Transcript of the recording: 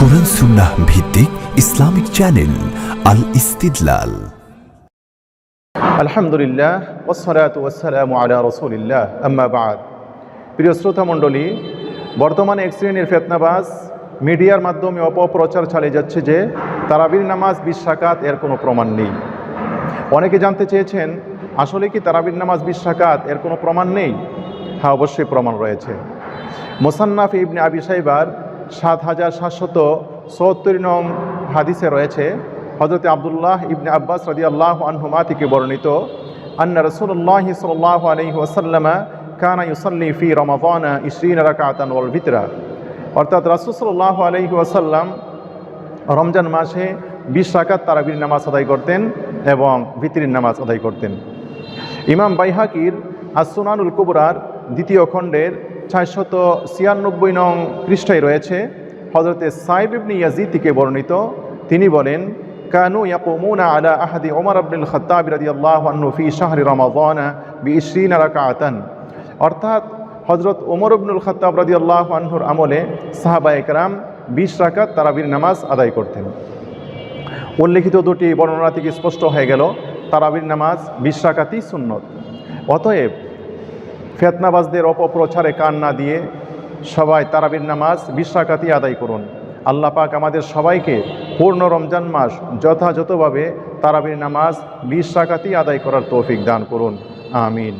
কোরআন সুন্নাহ ভিত্তিক Islamic channel আল ইস্তিদলাল আলহামদুলিল্লাহ ওসলাত ওসালাম আলা রসুলিল্লাহ আম্মা বাদ প্রিয় শ্রোতা মণ্ডলী বর্তমানে এক শ্রেণির ফেতনাবাজ মিডিয়ার মাধ্যমে অপপ্রচার চালিয়ে যাচ্ছে যে তারাবির নামাজ বিশ রাকাত এর কোনো প্রমাণ নেই অনেকে জানতে চেয়েছেন আসলে কি তারাবির নামাজ বিশ রাকাত এর কোনো প্রমাণ নেই হ্যাঁ অবশ্যই প্রমাণ রয়েছে। মোসান্নাফ ইবনে আবি সাইবার সাত হাজার সাতশত সত্তর নং হাদিসে রয়েছে হজরত আবদুল্লাহ ইবনে আব্বাস রদি আল্লাহ আনহুমা থেকে বর্ণিত আন্না রসুল্লাহ সাল্লাহ আলহি ওসাল্লামা কানা ইউসাল্লি ফি রমাদানা ইসরিন রাকাতান ওয়াল ভিতরা অর্থাৎ রাসুসল্লাহ আলহি ওয়াসাল্লাম রমজান মাসে বিশ রাকাত তারাবির নামাজ আদায় করতেন এবং ভিতরির নামাজ আদায় করতেন। ইমাম বাইহাকির আসুনানুল কুবরার দ্বিতীয় খণ্ডের ছয়শত ছিয়ানব্বই নং পৃষ্ঠায় রয়েছে হজরতে সাইব ইবনি ইয়াজিদ থেকে বর্ণিত। তিনি বলেন, কানু ইয়াকুমুনা আলা আহাদি ওমর আব্দুল খত্তাব রাদিয়াল্লাহু আনহু ফি শাহরি রমাদানা বি ইশরিনা রাকাতান অর্থাৎ হজরত ওমর আব্দুল খত্তাব রাদিয়াল্লাহু আনহুর আমলে সাহাবা একরাম বিশ রাকাত তারাবির নামাজ আদায় করতেন। উল্লিখিত দুটি বর্ণনা থেকে স্পষ্ট হয়ে গেল, তারাবির নামাজ বিশ রাকাতই সুন্নত। অতএব ফেতনাবাজদের অপপ্রচারে কান না দিয়ে সবাই তারাবির নামাজ বিশ্বাকাতি আদায় করুন। আল্লাহ পাক আমাদের সবাইকে পূর্ণ রমজান মাস যথাযথভাবে তারাবির নামাজ বিশ্বাকাতি আদায় করার তৌফিক দান করুন। আমিন।